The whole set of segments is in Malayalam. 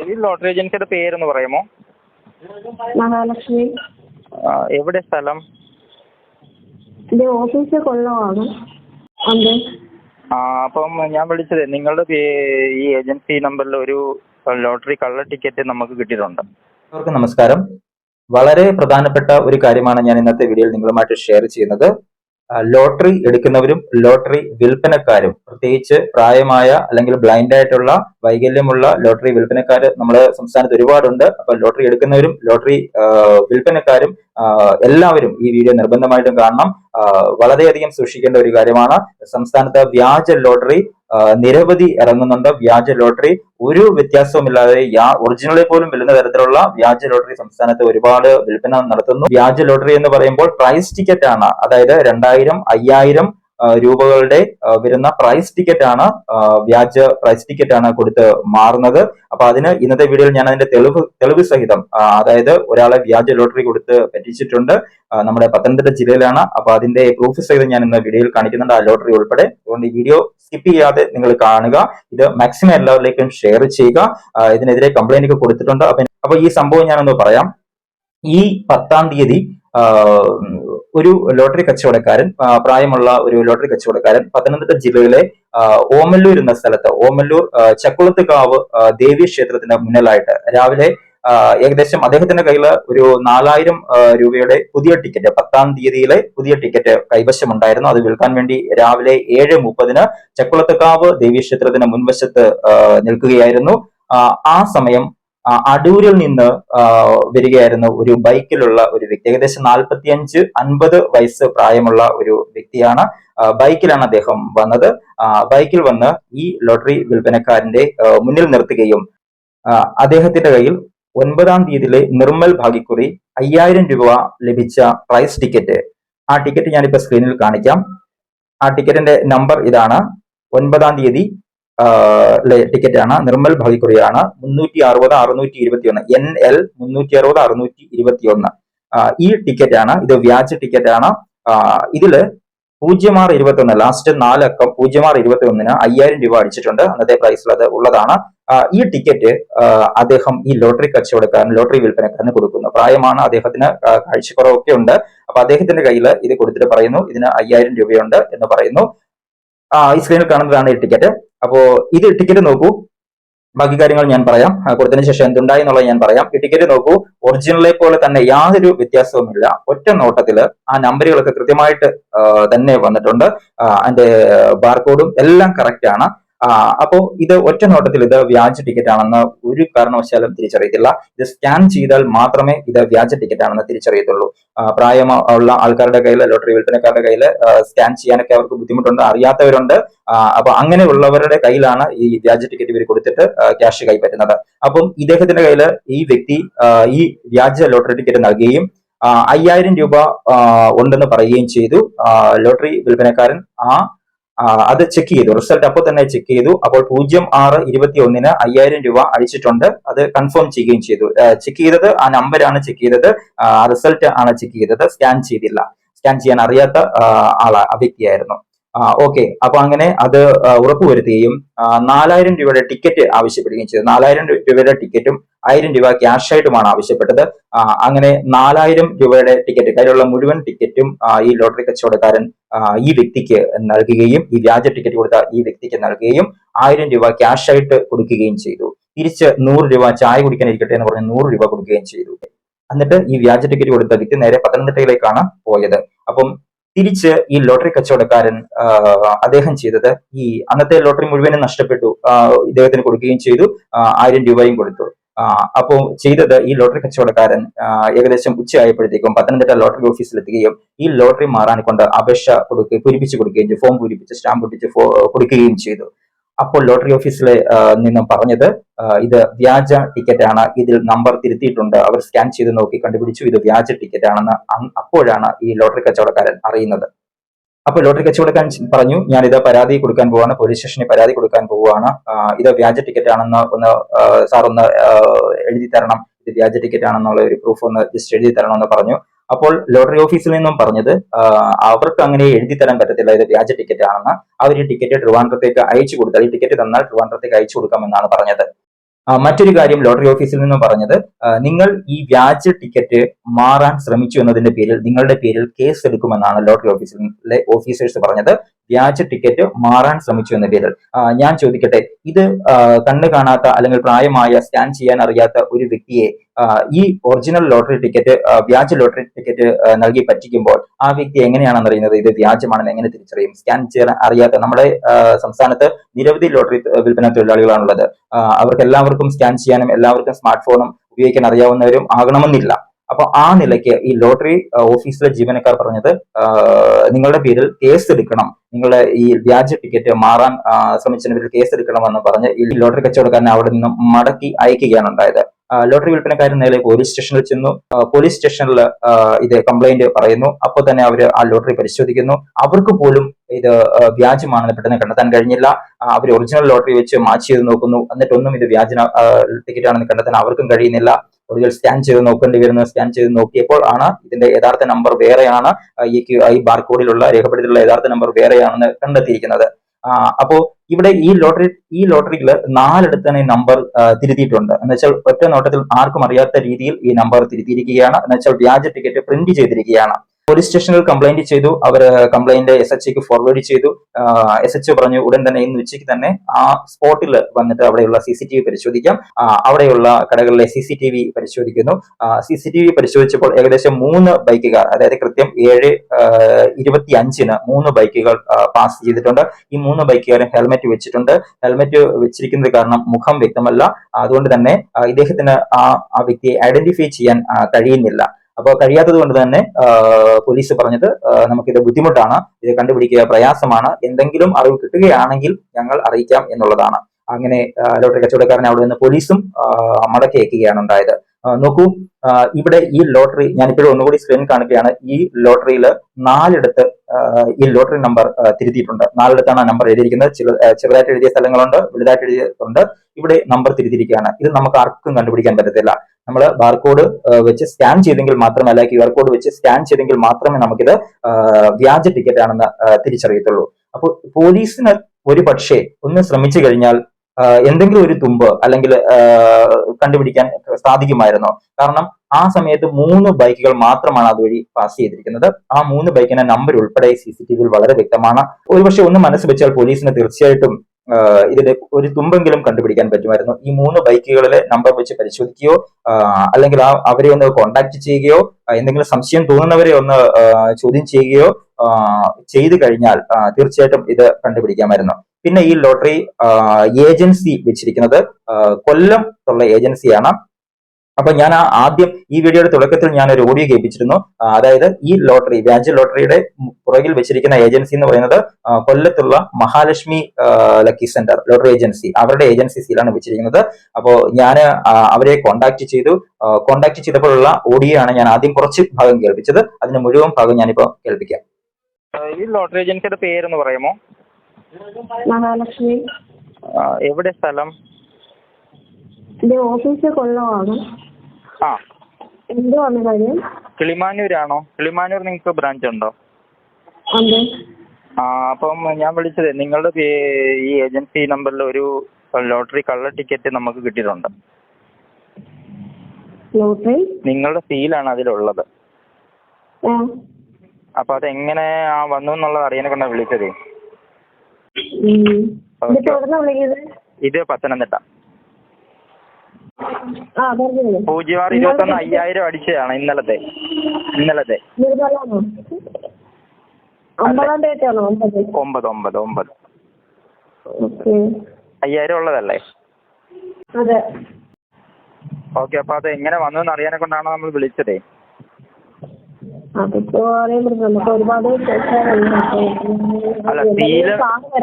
ഈ ലോട്ടറി ഏജൻസിയുടെ പേരൊന്ന് പറയാമോ? മഹാലക്ഷ്മി. എവിടെ സ്ഥലം? എന്റെ ഓഫീസ് കൊല്ലമാണ്. ആ അപ്പം ഞാൻ വിളിച്ചത് നിങ്ങളുടെ പേ- ഈ ഏജൻസി നമ്പറിൽ ഒരു ലോട്ടറി കള്ള ടിക്കറ്റ് നമുക്ക് കിട്ടിയിട്ടുണ്ട്. എല്ലാവർക്കും നമസ്കാരം. വളരെ പ്രധാനപ്പെട്ട ഒരു കാര്യമാണ് ഞാൻ ഇന്നത്തെ വീഡിയോയിൽ നിങ്ങളുമായിട്ട് ഷെയർ ചെയ്യുന്നത്. ലോട്ടറി എടുക്കുന്നവരും ലോട്ടറി വിൽപ്പനക്കാരും പ്രത്യേകിച്ച് പ്രായമായ അല്ലെങ്കിൽ ബ്ലൈൻഡ് ആയിട്ടുള്ള വൈകല്യമുള്ള ലോട്ടറി വിൽപ്പനക്കാർ നമ്മുടെ സംസ്ഥാനത്ത് ഒരുപാടുണ്ട്. അപ്പൊ ലോട്ടറി എടുക്കുന്നവരും ലോട്ടറി വിൽപ്പനക്കാരും എല്ലാവരും ഈ വീഡിയോ നിർബന്ധമായിട്ടും കാണണം. വളരെയധികം സൂക്ഷിക്കേണ്ട ഒരു കാര്യമാണ് സംസ്ഥാനത്ത് വ്യാജ ലോട്ടറി നിരവധി ഇറങ്ങുന്നുണ്ട്. വ്യാജ ലോട്ടറി. ഒരു വ്യത്യാസവുമില്ലാതെ യാ ഒറിജിനലിൽ പോലും വിൽക്കുന്ന തരത്തിലുള്ള വ്യാജ ലോട്ടറി സംസ്ഥാനത്ത് ഒരുപാട് വിൽപ്പന നടത്തുന്നു. വ്യാജ ലോട്ടറി എന്ന് പറയുമ്പോൾ പ്രൈസ് ടിക്കറ്റ് ആണ്. അതായത് രണ്ടായിരം അയ്യായിരം രൂപകളുടെ വരുന്ന പ്രൈസ് ടിക്കറ്റ് ആണ് വ്യാജ പ്രൈസ് ടിക്കറ്റ് ആണ് കൊടുത്ത് മാറുന്നത്. അപ്പൊ അതിന് ഇന്നത്തെ വീഡിയോയിൽ ഞാൻ അതിന്റെ തെളിവ് തെളിവ് സഹിതം അതായത് ഒരാളെ വ്യാജ ലോട്ടറി കൊടുത്ത് പറ്റിച്ചിട്ടുണ്ട് നമ്മുടെ പത്തനംതിട്ട ജില്ലയിലാണ്. അപ്പൊ അതിന്റെ പ്രൂഫ് സഹിതം ഞാൻ ഇന്ന് വീഡിയോയിൽ കാണിക്കുന്നുണ്ട് ആ ലോട്ടറി ഉൾപ്പെടെ. അതുകൊണ്ട് ഈ വീഡിയോ സ്കിപ്പ് ചെയ്യാതെ നിങ്ങൾ കാണുക. ഇത് മാക്സിമം എല്ലാവരിലേക്കും ഷെയർ ചെയ്യുക. ഇതിനെതിരെ കംപ്ലൈന്റ് ഒക്കെ കൊടുത്തിട്ടുണ്ട്. അപ്പൊ അപ്പൊ ഈ സംഭവം ഞാനൊന്ന് പറയാം. ഈ പത്താം തീയതി ഒരു ലോട്ടറി കച്ചവടക്കാരൻ പ്രായമുള്ള ഒരു ലോട്ടറി കച്ചവടക്കാരൻ പത്തനംതിട്ട ജില്ലയിലെ ഓമല്ലൂർ എന്ന സ്ഥലത്ത് ഓമല്ലൂർ ചക്കുളത്ത് ചക്കുളത്തുകാവ് ദേവീ ക്ഷേത്രത്തിന്റെ മുന്നിലായിട്ട് രാവിലെ ഏകദേശം അദ്ദേഹത്തിന്റെ കയ്യിൽ ഒരു നാലായിരം രൂപയുടെ പുതിയ ടിക്കറ്റ് പത്താം തീയതിയിലെ പുതിയ ടിക്കറ്റ് കൈവശമുണ്ടായിരുന്നു. അത് വിൽക്കാൻ വേണ്ടി രാവിലെ ഏഴ് മുപ്പതിന് ചക്കുളത്തുകാവ് ദേവീ ക്ഷേത്രത്തിന്റെ മുൻവശത്ത് നിൽക്കുകയായിരുന്നു. ആ, സമയം അടൂരിൽ നിന്ന് വരികയായിരുന്നു ഒരു ബൈക്കിലുള്ള ഒരു വ്യക്തി ഏകദേശം നാൽപ്പത്തിയഞ്ച് അൻപത് വയസ്സ് പ്രായമുള്ള ഒരു വ്യക്തിയാണ് ബൈക്കിലാണ് അദ്ദേഹം വന്നത്. ബൈക്കിൽ വന്ന് ഈ ലോട്ടറി വിൽപ്പനക്കാരന്റെ മുന്നിൽ നിർത്തുകയും അദ്ദേഹത്തിന്റെ കയ്യിൽ ഒൻപതാം തീയതിയിലെ നിർമ്മൽ ഭാഗ്യക്കുറി അയ്യായിരം രൂപ ലഭിച്ച പ്രൈസ് ടിക്കറ്റ് ആ ടിക്കറ്റ് ഞാനിപ്പോ സ്ക്രീനിൽ കാണിക്കാം. ആ ടിക്കറ്റിന്റെ നമ്പർ ഇതാണ്. ഒൻപതാം തീയതി ടിക്കറ്റ് ആണ് നിർമ്മൽ ഭാഗ്യക്കുറിയാണ് മുന്നൂറ്റി അറുപത് അറുന്നൂറ്റി ഇരുപത്തി ഒന്ന് എൻ എൽ മുന്നൂറ്റി അറുപത് അറുന്നൂറ്റി ഇരുപത്തി ഒന്ന് ഈ ടിക്കറ്റ് ആണ് ഇത് വ്യാജ ടിക്കറ്റ് ആണ് ഇതിൽ പൂജ്യം ആറ് ഇരുപത്തി ഒന്ന് ലാസ്റ്റ് നാലക്കം പൂജ്യം ആറ് ഇരുപത്തി ഒന്നിന് അയ്യായിരം രൂപ അടിച്ചിട്ടുണ്ട്. അന്നത്തെ പ്രൈസിൽ അത് ഉള്ളതാണ്. ഈ ടിക്കറ്റ് അദ്ദേഹം ഈ ലോട്ടറി കച്ചവടക്കാരൻ ലോട്ടറി വിൽപ്പനക്കാരന് കൊടുക്കുന്നു. പ്രായമാണ് അദ്ദേഹത്തിന് കാഴ്ചക്കുറവൊക്കെ ഉണ്ട്. അപ്പൊ അദ്ദേഹത്തിന്റെ കയ്യിൽ ഇത് കൊടുത്തിട്ട് പറയുന്നു. ഇതിന് അയ്യായിരം രൂപയുണ്ട് എന്ന് പറയുന്നു. ആ ഈ സ്ക്രീനിൽ കാണുന്നതാണ് ഈ ടിക്കറ്റ് അപ്പോ ഇത് ടിക്കറ്റ് നോക്കൂ. ബാക്കി കാര്യങ്ങൾ ഞാൻ പറയാം. കൊടുത്തതിന് ശേഷം എന്തുണ്ടായി എന്നുള്ളത് ഞാൻ പറയാം. ഈ ടിക്കറ്റ് നോക്കൂ. ഒറിജിനലെ പോലെ തന്നെ യാതൊരു വ്യത്യാസവുമില്ല. ഒറ്റ നോട്ടത്തിൽ ആ നമ്പറുകളൊക്കെ കൃത്യമായിട്ട് തന്നെ വന്നിട്ടുണ്ട്. അതിന്റെ ബാർകോഡും എല്ലാം കറക്റ്റ് ആണ്. ആ, അപ്പോ ഇത് ഒറ്റ നോട്ടത്തിൽ ഇത് വ്യാജ ടിക്കറ്റ് ആണെന്ന് ഒരു കാരണവശാലും തിരിച്ചറിയത്തില്ല. ഇത് സ്കാൻ ചെയ്താൽ മാത്രമേ ഇത് വ്യാജ ടിക്കറ്റ് ആണെന്ന് തിരിച്ചറിയത്തുള്ളൂ. പ്രായമോ ഉള്ള ആൾക്കാരുടെ കയ്യിൽ ലോട്ടറി വിൽപ്പനക്കാരുടെ കയ്യിൽ സ്കാൻ ചെയ്യാനൊക്കെ അവർക്ക് ബുദ്ധിമുട്ടുണ്ട് അറിയാത്തവരുണ്ട്. അപ്പൊ അങ്ങനെയുള്ളവരുടെ കയ്യിലാണ് ഈ വ്യാജ ടിക്കറ്റ് ഇവർ കൊടുത്തിട്ട് ക്യാഷ് കൈപ്പറ്റുന്നത്. അപ്പം ഇദ്ദേഹത്തിന്റെ കയ്യിൽ ഈ വ്യക്തി ഈ വ്യാജ ലോട്ടറി ടിക്കറ്റ് നൽകുകയും അയ്യായിരം രൂപ ഉണ്ടെന്ന് പറയുകയും ചെയ്തു. ലോട്ടറി വിൽപ്പനക്കാരൻ ആ, അത് ചെക്ക് ചെയ്തു. റിസൾട്ട് അപ്പോൾ തന്നെ ചെക്ക് ചെയ്തു. അപ്പോൾ പൂജ്യം ആറ് ഇരുപത്തി ഒന്നിന് അയ്യായിരം രൂപ അടിച്ചിട്ടുണ്ട് അത് കൺഫേം ചെയ്യുകയും ചെയ്തു. ചെക്ക് ചെയ്തത് ആ നമ്പരാണ് ചെക്ക് ചെയ്തത്. റിസൾട്ട് ആണ് ചെക്ക് ചെയ്തത്. സ്കാൻ ചെയ്തില്ല. സ്കാൻ ചെയ്യാൻ അറിയാത്ത ആളാ വ്യക്തിയായിരുന്നു. ഓക്കെ അപ്പൊ അങ്ങനെ അത് ഉറപ്പുവരുത്തുകയും നാലായിരം രൂപയുടെ ടിക്കറ്റ് ആവശ്യപ്പെടുകയും ചെയ്തു. നാലായിരം രൂപയുടെ ടിക്കറ്റും ആയിരം രൂപ ക്യാഷ് ആയിട്ടുമാണ് ആവശ്യപ്പെട്ടത്. അങ്ങനെ നാലായിരം രൂപയുടെ ടിക്കറ്റ് കയ്യിലുള്ള മുഴുവൻ ടിക്കറ്റും ഈ ലോട്ടറി കച്ചവടക്കാരൻ ഈ വ്യക്തിക്ക് നൽകുകയും ഈ വ്യാജ ടിക്കറ്റ് കൊടുത്ത ഈ വ്യക്തിക്ക് നൽകുകയും ആയിരം രൂപ ക്യാഷ് ആയിട്ട് കൊടുക്കുകയും ചെയ്തു. തിരിച്ച് നൂറ് രൂപ ചായ കുടിക്കാൻ ഇരിക്കട്ടെ എന്ന് പറഞ്ഞ് നൂറ് രൂപ കൊടുക്കുകയും ചെയ്തു. എന്നിട്ട് ഈ വ്യാജ ടിക്കറ്റ് കൊടുത്ത വ്യക്തി നേരെ പത്തനംതിട്ടയിലേക്കാണ് പോയത്. അപ്പം തിരിച്ച് ഈ ലോട്ടറി കച്ചവടക്കാരൻ അദ്ദേഹം ചെയ്തത് ഈ അന്നത്തെ ലോട്ടറി മുഴുവനും നഷ്ടപ്പെട്ടു. ഇദ്ദേഹത്തിന് കൊടുക്കുകയും ചെയ്തു. ആയിരം രൂപയും കൊടുത്തു. അപ്പോൾ ചെയ്തത് ഈ ലോട്ടറി കച്ചവടക്കാരൻ ഏകദേശം ഉച്ചയായപ്പോഴത്തേക്കും പത്തനംതിട്ട ലോട്ടറി ഓഫീസിലെത്തുകയും ഈ ലോട്ടറി മാറാൻ കൊണ്ട് അപേക്ഷ കൊടുക്കുകയും പൂരിപ്പിച്ച് കൊടുക്കുകയും ഫോം പൂരിപ്പിച്ച് സ്റ്റാമ്പ് ഒട്ടിച്ച് കൊടുക്കുകയും ചെയ്തു. അപ്പോൾ ലോട്ടറി ഓഫീസിൽ നിന്നും പറഞ്ഞത് ഇത് വ്യാജ ടിക്കറ്റ് ആണ്. ഇതിൽ നമ്പർ തിരുത്തിയിട്ടുണ്ട്. അവർ സ്കാൻ ചെയ്ത് നോക്കി കണ്ടുപിടിച്ചു. ഇത് വ്യാജ ടിക്കറ്റ് ആണെന്ന് അപ്പോഴാണ് ഈ ലോട്ടറി കച്ചവടക്കാരൻ അറിയുന്നത്. അപ്പോൾ ലോട്ടറി കച്ചവടക്കാരൻ പറഞ്ഞു ഞാൻ ഞാനിത് പരാതി കൊടുക്കാൻ പോവാണ്. പോലീസ് സ്റ്റേഷനിൽ പരാതി കൊടുക്കാൻ പോവുകയാണ് ഇത് വ്യാജ ടിക്കറ്റ് ആണെന്ന് ഒന്ന് സാർ ഒന്ന് എഴുതി തരണം ഇത് വ്യാജ ടിക്കറ്റ് ആണെന്നുള്ള ഒരു പ്രൂഫ് ഒന്ന് ജസ്റ്റ് എഴുതി തരണം എന്ന് പറഞ്ഞു. അപ്പോൾ ലോട്ടറി ഓഫീസിൽ നിന്നും പറഞ്ഞത് അവർക്ക് അങ്ങനെ എഴുതി തരാൻ പറ്റത്തില്ല ഇത് വ്യാജ ടിക്കറ്റ് ആണെന്ന്. അവർ ഈ ടിക്കറ്റ് ട്രിവാൻഡ്രത്തേക്ക് അയച്ചു കൊടുത്താൽ ഈ ടിക്കറ്റ് തന്നാൽ ട്രിവാൻഡ്രത്തേക്ക് അയച്ചു കൊടുക്കാമെന്നാണ് പറഞ്ഞത്. മറ്റൊരു കാര്യം ലോട്ടറി ഓഫീസിൽ നിന്നും പറഞ്ഞത് നിങ്ങൾ ഈ വ്യാജ ടിക്കറ്റ് മാറാൻ ശ്രമിച്ചു എന്നതിന്റെ പേരിൽ നിങ്ങളുടെ പേരിൽ കേസ് എടുക്കുമെന്നാണ് ലോട്ടറി ഓഫീസിലെ ഓഫീസേഴ്സ് പറഞ്ഞത്. വ്യാജ ടിക്കറ്റ് മാറാൻ ശ്രമിച്ചു എന്ന പേരിൽ. ഞാൻ ചോദിക്കട്ടെ ഇത് കണ്ണു കാണാത്ത അല്ലെങ്കിൽ പ്രായമായ സ്കാൻ ചെയ്യാൻ അറിയാത്ത ഒരു വ്യക്തിയെ ഈ ഒറിജിനൽ ലോട്ടറി ടിക്കറ്റ് വ്യാജ ലോട്ടറി ടിക്കറ്റ് നൽകി പറ്റിക്കുമ്പോൾ ആ വ്യക്തി എങ്ങനെയാണെന്ന് അറിയുന്നത്? ഇത് വ്യാജമാണെന്ന് എങ്ങനെ തിരിച്ചറിയും? സ്കാൻ ചെയ്യാൻ അറിയാത്ത നമ്മുടെ സംസ്ഥാനത്ത് നിരവധി ലോട്ടറി വിൽപ്പന തൊഴിലാളികളാണുള്ളത്. അവർക്ക് എല്ലാവർക്കും സ്കാൻ ചെയ്യാനും എല്ലാവർക്കും സ്മാർട്ട് ഫോണും ഉപയോഗിക്കാൻ അറിയാവുന്നവരും ആകണമെന്നില്ല. അപ്പൊ ആ നിലയ്ക്ക് ഈ ലോട്ടറി ഓഫീസിലെ ജീവനക്കാർ പറഞ്ഞത് നിങ്ങളുടെ പേരിൽ കേസ് എടുക്കണം നിങ്ങളുടെ ഈ വ്യാജ ടിക്കറ്റ് മാറാൻ ശ്രമിച്ചതിന് പേരിൽ കേസ് എടുക്കണമെന്ന് പറഞ്ഞ് ഈ ലോട്ടറി കച്ചവടക്കാരനെ അവിടെ നിന്നും മടക്കി അയക്കുകയാണ് ഉണ്ടായത്. ലോട്ടറി വിൽപ്പനക്കാരൻ നേരെ പോലീസ് സ്റ്റേഷനിൽ ചെന്നു. പോലീസ് സ്റ്റേഷനിൽ ഇത് കംപ്ലൈന്റ് പറയുന്നു. അപ്പോൾ തന്നെ അവർ ആ ലോട്ടറി പരിശോധിക്കുന്നു. അവർക്ക് പോലും ഇത് വ്യാജമാണെന്ന് പെട്ടെന്ന് കണ്ടെത്താൻ കഴിഞ്ഞില്ല. അവർ ഒറിജിനൽ ലോട്ടറി വെച്ച് മാച്ച് ചെയ്ത് നോക്കുന്നു. എന്നിട്ടൊന്നും ഇത് വ്യാജ ടിക്കറ്റ് ആണെന്ന് കണ്ടെത്താൻ അവർക്കും കഴിയുന്നില്ല. ഒടുവിൽ സ്കാൻ ചെയ്ത് നോക്കേണ്ടി വരുന്നത് സ്കാൻ ചെയ്ത് നോക്കിയപ്പോൾ ആണ് ഇതിന്റെ യഥാർത്ഥ നമ്പർ വേറെയാണ് ഈ ക്യു- ഈ ബാർകോഡിലുള്ള രേഖപ്പെടുത്തിയുള്ള യഥാർത്ഥ നമ്പർ വേറെയാണെന്ന് കണ്ടെത്തിയിരിക്കുന്നത്. അപ്പോ ഇവിടെ ഈ ലോട്ടറി ഈ ലോട്ടറിയിൽ നാലിടത്ത് തന്നെ നമ്പർ തിരുത്തിയിട്ടുണ്ട്. എന്ന് വെച്ചാൽ ഒറ്റ നോട്ടത്തിൽ ആർക്കും അറിയാത്ത രീതിയിൽ ഈ നമ്പർ തിരുത്തിയിരിക്കുകയാണ്. എന്നുവെച്ചാൽ വ്യാജ ടിക്കറ്റ് പ്രിന്റ് ചെയ്തിരിക്കുകയാണ്. പോലീസ് സ്റ്റേഷനിൽ കംപ്ലൈന്റ് ചെയ്തു. അവർ കംപ്ലൈന്റ് എസ് എച്ച് ഒക്കെ ഫോർവേഡ് ചെയ്തു. എസ് എച്ച് പറഞ്ഞു ഉടൻ തന്നെ ഇന്ന് ഉച്ചയ്ക്ക് തന്നെ ആ സ്പോട്ടിൽ വന്നിട്ട് അവിടെയുള്ള സി സി ടി വി പരിശോധിക്കാം. അവിടെയുള്ള കടകളിലെ സി സി ടി വി പരിശോധിക്കുന്നു. സി സി ടി വി പരിശോധിച്ചപ്പോൾ ഏകദേശം മൂന്ന് ബൈക്കുകാർ അതായത് കൃത്യം ഏഴ് ഇരുപത്തി അഞ്ചിന് മൂന്ന് ബൈക്കുകൾ പാസ് ചെയ്തിട്ടുണ്ട്. ഈ മൂന്ന് ബൈക്കുകാരും ഹെൽമെറ്റ് വെച്ചിട്ടുണ്ട്. ഹെൽമെറ്റ് വെച്ചിരിക്കുന്നത് കാരണം മുഖം വ്യക്തമല്ല. അതുകൊണ്ട് തന്നെ ഇദ്ദേഹത്തിന് ആ വ്യക്തിയെ ഐഡന്റിഫൈ ചെയ്യാൻ കഴിയുന്നില്ല. അപ്പോൾ കഴിയാത്തത് കൊണ്ട് തന്നെ പോലീസ് പറഞ്ഞത് നമുക്കിത് ബുദ്ധിമുട്ടാണ്. ഇത് കണ്ടുപിടിക്കുക പ്രയാസമാണ്. എന്തെങ്കിലും അറിവ് കിട്ടുകയാണെങ്കിൽ ഞങ്ങൾ അറിയിക്കാം എന്നുള്ളതാണ്. അങ്ങനെ ലോട്ടറി കച്ചവടക്കാരനെ അവിടെ നിന്ന് പോലീസും ആ, മടക്കി അയക്കുകയാണ് ഉണ്ടായത്. നോക്കൂ ഇവിടെ ഈ ലോട്ടറി ഞാനിപ്പോഴും ഒന്നുകൂടി സ്ക്രീൻ കാണിക്കുകയാണ്. ഈ ലോട്ടറിയിൽ നാലിടത്ത് ഈ ലോട്ടറി നമ്പർ തിരുത്തിയിട്ടുണ്ട്. നാലിടത്താണ് ആ നമ്പർ എഴുതിയിരിക്കുന്നത്. ചെറുതായിട്ട് എഴുതിയ സ്ഥലങ്ങളുണ്ട് വലുതായിട്ട് എഴുതിയിട്ടുണ്ട് ഇവിടെ നമ്പർ തിരുത്തിയിരിക്കുകയാണ്. ഇത് നമുക്ക് ആർക്കും കണ്ടുപിടിക്കാൻ പറ്റത്തില്ല. നമ്മൾ ബാർകോഡ് വെച്ച് സ്കാൻ ചെയ്തെങ്കിൽ മാത്രമേ അല്ല ക്യു ആർ കോഡ് വെച്ച് സ്കാൻ ചെയ്തെങ്കിൽ മാത്രമേ നമുക്കിത് വ്യാജ ടിക്കറ്റ് ആണെന്ന് തിരിച്ചറിയത്തുള്ളൂ. അപ്പോൾ പോലീസിന് ഒരു പക്ഷേ ഒന്ന് ശ്രമിച്ചു കഴിഞ്ഞാൽ എന്തെങ്കിലും ഒരു തുമ്പ് അല്ലെങ്കിൽ കണ്ടുപിടിക്കാൻ സാധിക്കുമായിരുന്നോ. കാരണം ആ സമയത്ത് മൂന്ന് ബൈക്കുകൾ മാത്രമാണ് അതുവഴി പാസ് ചെയ്തിരിക്കുന്നത്. ആ മൂന്ന് ബൈക്കിന്റെ നമ്പർ ഉൾപ്പെടെ സി സി ടി വിയിൽ വളരെ വ്യക്തമാണ്. ഒരുപക്ഷെ ഒന്ന് മനസ്സ് വെച്ചാൽ പോലീസിന് തീർച്ചയായിട്ടും ഇതിന്റെ ഒരു തുമ്പെങ്കിലും കണ്ടുപിടിക്കാൻ പറ്റുമായിരുന്നു. ഈ മൂന്ന് ബൈക്കുകളിലെ നമ്പർ വെച്ച് പരിശോധിക്കുകയോ അല്ലെങ്കിൽ ആ അവരെ ഒന്ന് കോണ്ടാക്ട് ചെയ്യുകയോ എന്തെങ്കിലും സംശയം തോന്നുന്നവരെ ഒന്ന് ചോദ്യം ചെയ്യുകയോ ചെയ്തു കഴിഞ്ഞാൽ തീർച്ചയായിട്ടും ഇത് കണ്ടുപിടിക്കാമായിരുന്നു. പിന്നെ ഈ ലോട്ടറി ഏജൻസി വെച്ചിരിക്കുന്നത് കൊല്ലം ഉള്ള ഏജൻസിയാണ് അപ്പൊ ഞാൻ ആ ആദ്യം ഈ വീഡിയോയുടെ തുടക്കത്തിൽ ഞാൻ ഒരു ഓഡിയോ കേൾപ്പിച്ചിരുന്നു അതായത് ഈ ലോട്ടറി വ്യാജ ലോട്ടറിയുടെ പുറകിൽ വെച്ചിരിക്കുന്ന ഏജൻസി എന്ന് പറയുന്നത് കൊല്ലത്തുള്ള Mahalakshmi lucky centre lottery agency അവരുടെ ഏജൻസി സീലാണ് വെച്ചിരിക്കുന്നത്. അപ്പോൾ ഞാൻ അവരെ കോണ്ടാക്ട് ചെയ്തു. കോണ്ടാക്ട് ചെയ്തപ്പോഴുള്ള ഓഡിയോ ആണ് ഞാൻ ആദ്യം കുറച്ച് ഭാഗം കേൾപ്പിച്ചത്. അതിന് മുഴുവൻ ഭാഗം ഞാനിപ്പോ കേൾപ്പിക്കാം. ഈ ലോട്ടറി ഏജൻസിയുടെ പേരൊന്ന് പറയുമോ? മഹാലക്ഷ്മി. എവിടെ സ്ഥലം? ഇത് ഓഫീസ് കൊല്ലമാണ്. ആ. എന്തുവാണ് കാര്യം? കിളിമാനൂരാണോ? കിളിമാനൂർ നിങ്ങൾക്ക് ബ്രാഞ്ച് ഉണ്ടോ. ഉണ്ട് ആ അപ്പം ഞാൻ വിളിച്ചത് നിങ്ങളുടെ ഈ ഏജൻസി നമ്പറിൽ ഒരു ലോട്ടറി കള്ള ടിക്കറ്റ് നമുക്ക് കിട്ടിയിട്ടുണ്ട്. ലോട്ടറി? നിങ്ങളുടെ സീലാണ് അതിലുള്ളത്. അപ്പൊ അതെങ്ങനെ ആ വന്നു എന്നുള്ളത് അറിയാനെ കൊണ്ടാണ് വിളിച്ചത്. ഇത് പത്തനംതിട്ട. പൂജ്യം ആറ് ഇരുപത്തൊന്ന് അയ്യായിരം അടിച്ചതാണ് ഇന്നലത്തെ. ഇന്നലത്തെ. ഒമ്പതാം ഒമ്പത്? ഒമ്പത് അയ്യായിരം ഉള്ളതല്ലേ? ഓക്കെ അപ്പൊ അത് എങ്ങനെ വന്നു എന്ന് അറിയാനെ കൊണ്ടാണ് നമ്മൾ വിളിച്ചതേ? അതിപ്പോ നമുക്ക് ഒരുപാട് സാറ്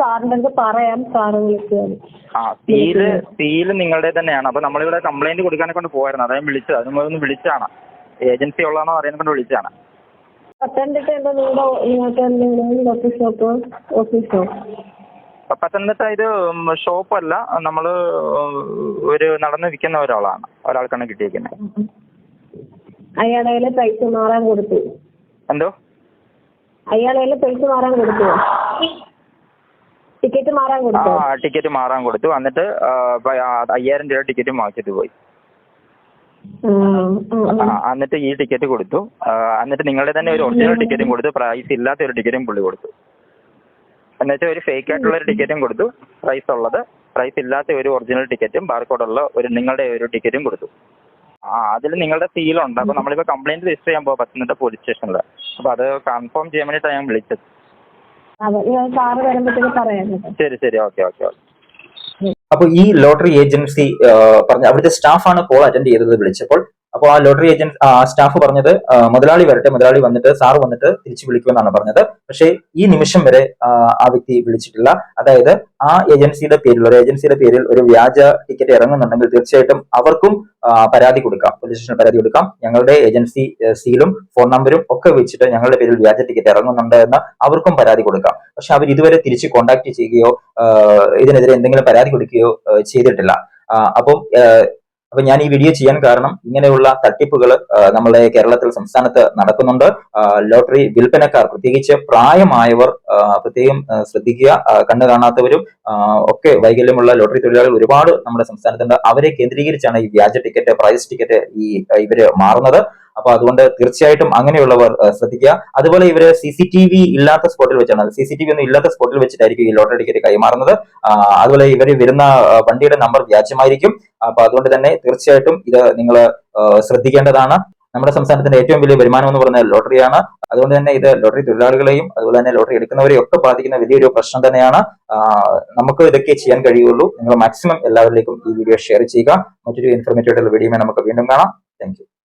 സാറിന്റെ അടുത്ത് പറയാം സാറ് വിളിക്കുകയാണ് ആ സീൽ സീൽ നിങ്ങളുടെ തന്നെയാണ്. അപ്പൊ നമ്മളിവിടെ കംപ്ലൈന്റ് കൊടുക്കാനെ കൊണ്ട് പോയായിരുന്നു അതായത് വിളിച്ചത്. അതിന് മുമ്പ് ഒന്ന് വിളിച്ചാണ്. ഏജൻസി ഉള്ളതാണോ അറിയാൻ കൊണ്ട് വിളിച്ചാണ്. പത്തനംതിട്ട എന്താ നിങ്ങളുടെ നിങ്ങൾക്ക് എന്തെങ്കിലും ഓഫീസ് ഷോപ്പ് ഓഫീസോ അപ്പൊ പത്തനംതിട്ട ഇത് ഷോപ്പല്ല നമ്മൾ ഒരു നടന്ന് വിൽക്കുന്ന ഒരാളാണ്. ഒരാൾക്കാണ് കിട്ടിയിരിക്കുന്നത് അയാളെ കയ്യിൽ പൈസ മാറാൻ കൊടുത്തു. എന്തോ? അയാളെ കയ്യിൽ പൈസ മാറാൻ കൊടുത്തു. ടിക്കറ്റ് മാറാൻ ആ ടിക്കറ്റ് മാറാൻ കൊടുത്തു. എന്നിട്ട് ആ, പ- ആ, അയ്യായിരം രൂപ ടിക്കറ്റ് വാങ്ങിച്ചിട്ട് പോയി. ആ എന്നിട്ട് ഈ ടിക്കറ്റ് കൊടുത്തു. ആ, എന്നിട്ട് നിങ്ങളുടെ തന്നെ ഒരു ഒറിജിനൽ ടിക്കറ്റും കൊടുത്തു. പ്രൈസ് ഇല്ലാത്ത ഒരു ടിക്കറ്റും പുള്ളി കൊടുത്തു. എന്നിട്ട് ഒരു ഫേക്ക് ആയിട്ടുള്ള ഒരു ടിക്കറ്റും കൊടുത്തു. പ്രൈസ് ഉള്ളത്. പ്രൈസ് ഇല്ലാത്ത ഒരു ഒറിജിനൽ ടിക്കറ്റും ബാർകോഡുള്ള ഒരു നിങ്ങളുടെ ഒരു ടിക്കറ്റും കൊടുത്തു. ആ അതിൽ നിങ്ങളുടെ സീൽ ഉണ്ട് അപ്പൊ നമ്മളിപ്പോ കംപ്ലൈന്റ് രജിസ്റ്റർ ചെയ്യാൻ പോവാ പത്തനംതിട്ട പോലീസ് സ്റ്റേഷനിൽ അപ്പൊ അത് കൺഫേം ചെയ്യാൻ വേണ്ടിയിട്ടാണ് ഞാൻ വിളിച്ചത്. ശരി ശരി. Okay okay okay. അപ്പൊ ഈ ലോട്ടറി ഏജൻസി പറഞ്ഞ അവിടുത്തെ സ്റ്റാഫാണ് കോൾ അറ്റൻഡ് ചെയ്തത് വിളിച്ചപ്പോൾ അപ്പോൾ ആ ലോട്ടറി ആ സ്റ്റാഫ് പറഞ്ഞത് മുതലാളി വരട്ടെ മുതലാളി വന്നിട്ട് സാറ് വന്നിട്ട് തിരിച്ചു വിളിക്കുമെന്നാണ് പറഞ്ഞത്. പക്ഷേ ഈ നിമിഷം വരെ ആ, വ്യക്തി വിളിച്ചിട്ടില്ല. അതായത് ആ ഏജൻസിയുടെ പേരിൽ ഒരു ഏജൻസിയുടെ പേരിൽ ഒരു വ്യാജ ടിക്കറ്റ് ഇറങ്ങുന്നുണ്ടെങ്കിൽ തീർച്ചയായിട്ടും അവർക്കും പരാതി കൊടുക്കാം. പോലീസ് സ്റ്റേഷനിൽ പരാതി കൊടുക്കാം. ഞങ്ങളുടെ ഏജൻസി സീലും ഫോൺ നമ്പരും ഒക്കെ വെച്ചിട്ട് ഞങ്ങളുടെ പേരിൽ വ്യാജ ടിക്കറ്റ് ഇറങ്ങുന്നുണ്ട് എന്ന് അവർക്കും പരാതി കൊടുക്കാം. പക്ഷെ അവർ ഇതുവരെ തിരിച്ച് കോണ്ടാക്ട് ചെയ്യുകയോ ഇതിനെതിരെ എന്തെങ്കിലും പരാതി കൊടുക്കുകയോ ചെയ്തിട്ടില്ല. അപ്പം അപ്പൊ ഞാൻ ഈ വീഡിയോ ചെയ്യാൻ കാരണം ഇങ്ങനെയുള്ള തട്ടിപ്പുകൾ നമ്മുടെ കേരളത്തിൽ സംസ്ഥാനത്ത് നടക്കുന്നുണ്ട്. ലോട്ടറി വിൽപ്പനക്കാർ പ്രത്യേകിച്ച് പ്രായമായവർ പ്രത്യേകം ശ്രദ്ധിക്കുക കണ്ണു കാണാത്തവരും ഒക്കെ വൈകല്യമുള്ള ലോട്ടറി തൊഴിലാളികൾ ഒരുപാട് നമ്മുടെ സംസ്ഥാനത്തുണ്ട്. അവരെ കേന്ദ്രീകരിച്ചാണ് ഈ വ്യാജ ടിക്കറ്റ് പ്രൈസ് ടിക്കറ്റ് ഈ ഇവർ മാറുന്നത്. അപ്പൊ അതുകൊണ്ട് തീർച്ചയായിട്ടും അങ്ങനെയുള്ളവർ ശ്രദ്ധിക്കുക. അതുപോലെ ഇവർ സി സി ടി വി ഇല്ലാത്ത സ്പോട്ടിൽ വെച്ചാണ്. സി സി ടി വി ഒന്നും ഇല്ലാത്ത സ്പോട്ടിൽ വെച്ചിട്ടായിരിക്കും ഈ ലോട്ടറി ടിക്കറ്റ് കൈമാറുന്നത്. അതുപോലെ ഇവർ വരുന്ന വണ്ടിയുടെ നമ്പർ വ്യാജമായിരിക്കും. അപ്പൊ അതുകൊണ്ട് തന്നെ തീർച്ചയായിട്ടും ഇത് നിങ്ങൾ ശ്രദ്ധിക്കേണ്ടതാണ്. നമ്മുടെ സംസ്ഥാനത്തിന്റെ ഏറ്റവും വലിയ വരുമാനം എന്ന് പറയുന്നത് ലോട്ടറിയാണ്. അതുകൊണ്ട് തന്നെ ഇത് ലോട്ടറി തൊഴിലാളികളെയും അതുപോലെ തന്നെ ലോട്ടറി എടുക്കുന്നവരെയും ഒക്കെ ബാധിക്കുന്ന വലിയൊരു പ്രശ്നം തന്നെയാണ്. നമുക്ക് ഇതൊക്കെ ചെയ്യാൻ കഴിയുള്ളൂ. നിങ്ങൾ മാക്സിമം എല്ലാവരിലേക്കും ഈ വീഡിയോ ഷെയർ ചെയ്യുക. മറ്റൊരു ഇൻഫർമേറ്റീവ് ആയിട്ടുള്ള വീഡിയോ നമുക്ക് വീണ്ടും കാണാം. താങ്ക്